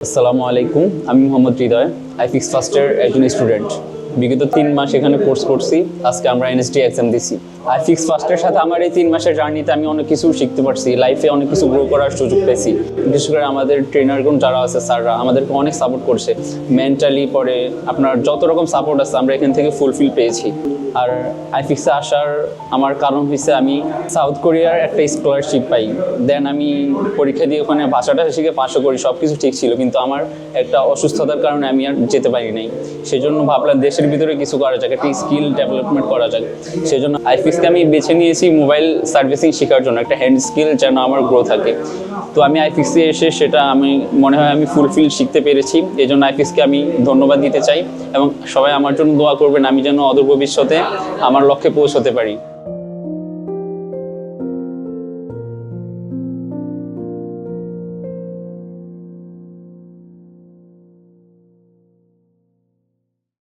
আসসালামু আলাইকুম আমি মোহাম্মদ হৃদয় আইফিক্স ফার্স্টের একজন স্টুডেন্ট বিগত তিন মাস এখানে কোর্স করছি। আজকে আমরা এনএসটি এক্সাম দিছি। আর ফিক্স ফার্স্টের সাথে আমার এই তিন মাসের জার্নিতে আমি অনেক কিছু শিখতে পারছি। লাইফে অনেক কিছু গ্রো করার সুযোগ পেয়েছি। বিশেষ করে আমাদের ট্রেনারগুলো যারা আছে, স্যাররা আমাদেরকে অনেক সাপোর্ট করছে। মেন্টালি পরে আপনার যত রকম সাপোর্ট আছে, আমরা এখান থেকে ফুলফিল পেয়েছি। আর আইফিক্সে আসার আমার কারণ হয়েছে আমি সাউথ কোরিয়ার একটা স্কলারশিপ পাই। দেন আমি পরীক্ষা দিয়ে ওখানে ভাষাটা শিখে পাশও করি সব কিছু ঠিক ছিল। কিন্তু আমার একটা অসুস্থতার কারণে আমি আর যেতে পারি নাই। সেজন্য ভাবলাম দেশের ভিতরে কিছু করা যাক, একটা স্কিল ডেভেলপমেন্ট করা যাক। সেজন্য আইফিক্সকে আমি বেছে নিয়েছি মোবাইল সার্ভিসিং শেখার জন্য, একটা হ্যান্ড স্কিল যেন আমার গ্রো থাকে। তো আমি আইফিক্সে এসে সেটা আমি, মনে হয় আমি ফুলফিল শিখতে পেরেছি। এই জন্য আইফিক্সকে আমি ধন্যবাদ দিতে চাই এবং সবাই আমার জন্য দোয়া করবেন, আমি যেন অদূর ভবিষ্যতে আমার লক্ষ্যে পৌঁছতে পারি।